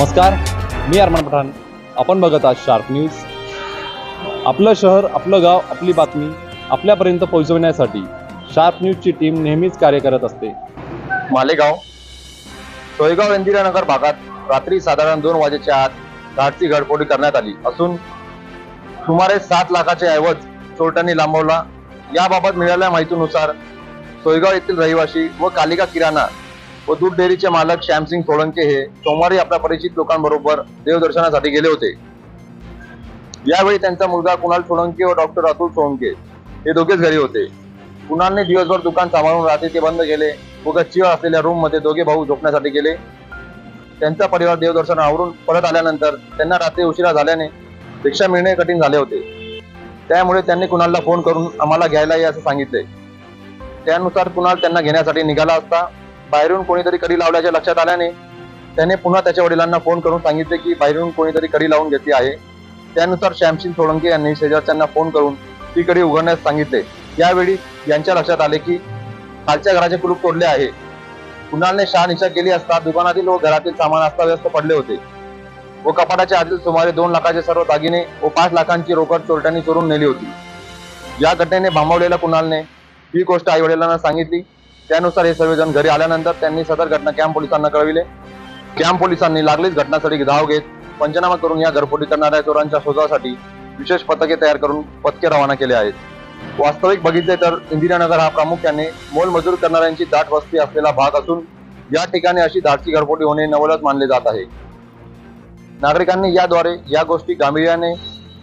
नमस्कार मी अरमान पठाण. आपण बघत आहात शार्प न्यूज आपलं शहर आपलं गाव आपली बातमी आपल्यापर्यंत पोहोचवण्यासाठी शार्प न्यूजची टीम नेहमीच कार्य करत असते. मालेगाव सोयगाव इंदिरानगर भागात रात्री साधारण दोन वाजेच्या आत धाडसी घडफोडी करण्यात आली असून सुमारे सात लाखाचे ऐवज चोरट्यांनी लांबवला. याबाबत मिळालेल्या माहितीनुसार सोयगाव येथील रहिवासी व कालिका किराणा व दूध डेअरीचे मालक श्यामसिंग सोळंके हे सोमवारी आपल्या परिचित लोकांबरोबर देवदर्शनासाठी गेले होते. यावेळी त्यांचा मुलगा कुणाल सोळंके व डॉक्टर अतुल सोळंके हे दोघेच घरी होते. कुणालने दिवसभर दुकान सांभाळून रात्री ते बंद केले. व गच्चीवर असलेल्या रूममध्ये दोघे भाऊ झोपण्यासाठी गेले. त्यांचा परिवार देवदर्शन आवरून परत आल्यानंतर त्यांना रात्री उशिरा झाल्याने रिक्षा मिळणे कठीण झाले होते. त्यामुळे त्यांनी कुणालला फोन करून आम्हाला घ्यायला ये असं सांगितले. त्यानुसार कुणाल त्यांना घेण्यासाठी निघाला असता. बाहेरून कोणीतरी कडी लावल्याच्या लक्षात आल्याने त्याने पुन्हा त्याच्या वडिलांना फोन करून सांगितले की बाहेरून कोणीतरी कडी लावून घेतली आहे. त्यानुसार श्यामसिंग सोळंके यांनी शेजारच्यांना फोन करून ती कडी उघडण्यास सांगितले. यावेळी यांच्या लक्षात आले की खालच्या घराचे कुलूप तोडले आहे. कुणालने शहानिशा केली असता दुकानातील व घरातील सामान अस्ताव्यस्त पडले होते. व कपाटाच्या आतील सुमारे दोन लाखाचे सर्व दागिने व पाच लाखांची रोकड चोरट्यांनी चोरून नेली होती. या घटनेने भांबवलेल्या कुणालने ही गोष्ट आई वडिलांना सांगितली. त्यानुसार हे सर्वजण घरी आल्यानंतर त्यांनी सदर घटना कॅम्प पोलिसांना कळविले. कॅम्प पोलिसांनी लागलीच घटनास्थळी धाव घेत पंचनामा करून या घरफोडी करणाऱ्या चोरांच्या शोधासाठी विशेष पथके तयार करून पथके रवाना केले आहेत. वास्तविक बघितले तर इंदिरानगर हा प्रामुख्याने मोलमजूर करणाऱ्यांची दाट वस्ती असलेला भाग असून या ठिकाणी अशी धाडची घरफोडी होणे नवलच मानले जात आहे. नागरिकांनी याद्वारे या गोष्टी गांभीर्याने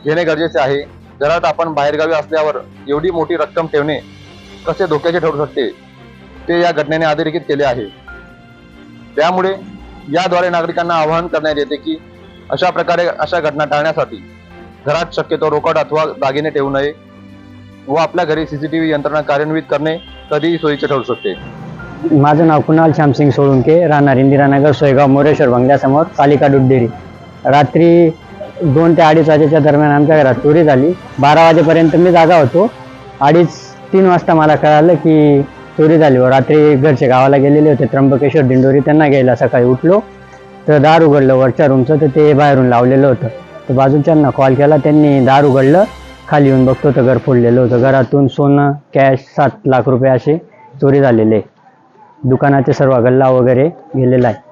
घेणे गरजेचे आहे. घरात आपण बाहेरगावी असल्यावर एवढी मोठी रक्कम ठेवणे कसे धोक्याचे ठरू शकते? ते या घटनेने अधोरेखित केले आहे. त्यामुळे याद्वारे नागरिकांना आवाहन करण्यात येते की अशा प्रकारे अशा घटना टाळण्यासाठी घरात शक्यतो रोकड अथवा दागिने ठेवू नये व आपल्या घरी सीसीटीव्ही यंत्रणा कार्यान्वित करणे कधीही सोयीचे ठरू शकते. माझं नाव कुणाल श्यामसिंग सोळुंके राहणार इंदिरानगर सोयगाव मोरेश्वर बंगल्यासमोर पालिका दूध रात्री दोन ते अडीच वाजेच्या दरम्यान आमच्या घरात चोरी झाली. बारा वाजेपर्यंत मी जागा होतो. अडीच तीन वाजता मला कळालं की चोरी झाली. व रात्री घरचे गावाला गेलेले होते. त्र्यंबकेश्वर दिंडोरी त्यांना घ्यायला सकाळी उठलो. तर दार उघडलं. वरच्या रूमचं तर ते बाहेरून लावलेलं होतं. तर बाजूच्यांना कॉल केला. त्यांनी दार उघडलं. खाली येऊन बघतो तर घर फोडलेलं होतं. घरातून सोनं कॅश सात लाख रुपये असे चोरी झालेले. दुकानाचे सर्व गल्ला वगैरे गेलेला आहे.